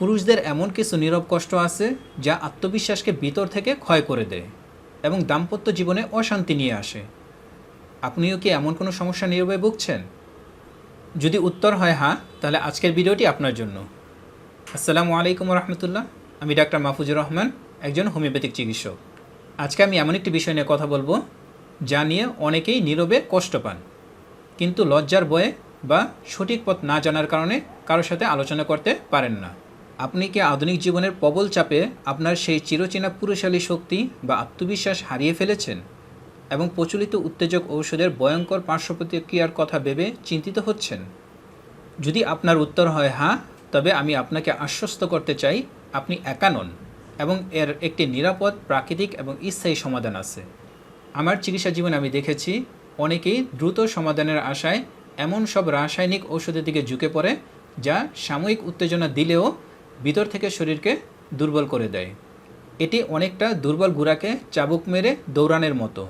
পুরুষদের এমন কিছু নীরব কষ্ট আছে যা আত্মবিশ্বাসকে ভিতর থেকে ক্ষয় করে দেয় এবং দাম্পত্য জীবনে অশান্তি নিয়ে আসে। আপনিও কি এমন কোনো সমস্যা নীরবে ভুগছেন? যদি উত্তর হয় হ্যাঁ তাহলে আজকের ভিডিওটি আপনার জন্য। আসসালামু আলাইকুম রহমতুল্লাহ আমি ডাক্তার মাহফুজুর রহমান, একজন হোমিওপ্যাথিক চিকিৎসক। আজকে আমি এমন একটি বিষয় নিয়ে কথা বলব যা নিয়ে অনেকেই নীরবে কষ্ট পান, কিন্তু লজ্জার বয়ে বা সঠিক পথ না জানার কারণে কারোর সাথে আলোচনা করতে পারেন না। আপনি কি আধুনিক জীবনের প্রবল চাপে আপনার সেই চিরচেনা পুরুষালী শক্তি বা আত্মবিশ্বাস হারিয়ে ফেলেছেন? এবং প্রচলিত উত্তেজক ঔষধের ভয়ঙ্কর পার্শ্ব প্রতিক্রিয়ার কথা ভেবে চিন্তিত হচ্ছেন? যদি আপনার উত্তর হয় হ্যাঁ তবে আমি আপনাকে আশ্বস্ত করতে চাই, আপনি একা নন এবং এর একটি নিরাপদ, প্রাকৃতিক এবং স্থায়ী সমাধান আছে। আমার চিকিৎসা জীবনে আমি দেখেছি, অনেকেই দ্রুত সমাধানের আশায় এমন সব রাসায়নিক ঔষধের দিকে ঝুঁকে পড়ে যা সাময়িক উত্তেজনা দিলেও ভিতর থেকে শরীরকে দুর্বল করে দেয়। এটি অনেকটা দুর্বল গোড়াকে চাবুক মেরে দৌড়ানোর মতো।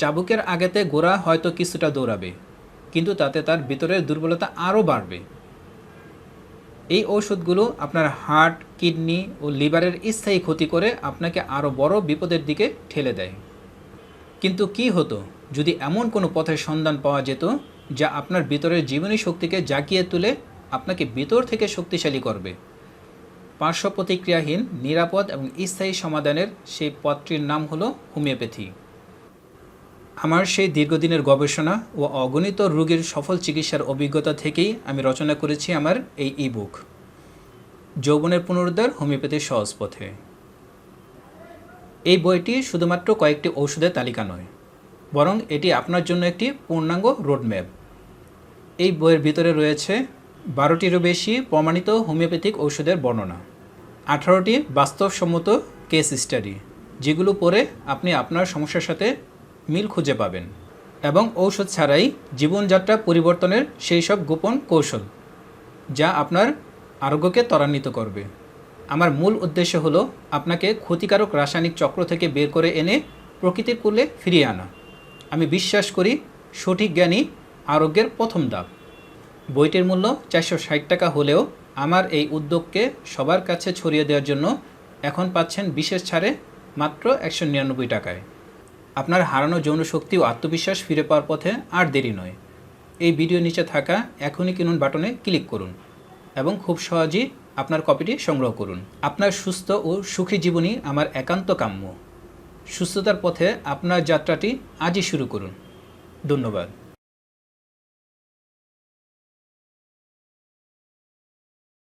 চাবুকের আগেতে গোড়া হয়তো কিছুটা দৌড়াবে, কিন্তু তাতে তার ভিতরের দুর্বলতা আরও বাড়বে। এই ঔষধগুলো আপনার হার্ট, কিডনি ও লিভারের স্থায়ী ক্ষতি করে আপনাকে আরও বড় বিপদের দিকে ঠেলে দেয়। কিন্তু কি হতো যদি এমন কোনো পথের সন্ধান পাওয়া যেত যা আপনার ভিতরের জীবনী শক্তিকে জাগিয়ে তুলে আপনাকে ভিতর থেকে শক্তিশালী করবে? পার্শ্ব প্রতিক্রিয়াহীন, নিরাপদ এবং স্থায়ী সমাধানের সেই পথটির নাম হলো হোমিওপ্যাথি। আমার সেই দীর্ঘদিনের গবেষণা ও অগণিত রোগীর সফল চিকিৎসার অভিজ্ঞতা থেকেই আমি রচনা করেছি আমার এই ই বুক যৌবনের পুনরুদ্ধার হোমিওপ্যাথির সহজ পথে। এই বইটি শুধুমাত্র কয়েকটি ঔষধের তালিকা নয়, বরং এটি আপনার জন্য একটি পূর্ণাঙ্গ রোডম্যাপ এই বইয়ের ভিতরে রয়েছে বারোটিরও বেশি প্রমাণিত হোমিওপ্যাথিক ঔষধের বর্ণনা। আঠারোটি বাস্তবসম্মত কেস স্টাডি, যেগুলো পড়ে আপনি আপনার সমস্যার সাথে মিল খুঁজে পাবেন এবং ঔষধ ছাড়াই জীবনযাত্রা পরিবর্তনের সেই সব গোপন কৌশল যা আপনার আরোগ্যকে ত্বরান্বিত করবে। আমার মূল উদ্দেশ্য হলো আপনাকে ক্ষতিকারক রাসায়নিক চক্র থেকে বের করে এনে প্রকৃতির কূলে ফিরিয়ে আনা। আমি বিশ্বাস করি সঠিক জ্ঞানই আরোগ্যের প্রথম ধাপ। বইটির মূল্য চারশো ষাট টাকা হলেও আমার এই উদ্যোগকে সবার কাছে ছড়িয়ে দেওয়ার জন্য এখন পাচ্ছেন বিশেষ ছাড়ে মাত্র একশো নিরানব্বই টাকায়। আপনার হারানো যৌন শক্তি ও আত্মবিশ্বাস ফিরে পাওয়ার পথে আর দেরি নয়। এই ভিডিও নিচে থাকা এখনই কিনুন বাটনে ক্লিক করুন এবং খুব সহজেই আপনার কপিটি সংগ্রহ করুন। আপনার সুস্থ ও সুখী জীবনই আমার একান্ত কাম্য। সুস্থতার পথে আপনার যাত্রাটি আজই শুরু করুন। ধন্যবাদ।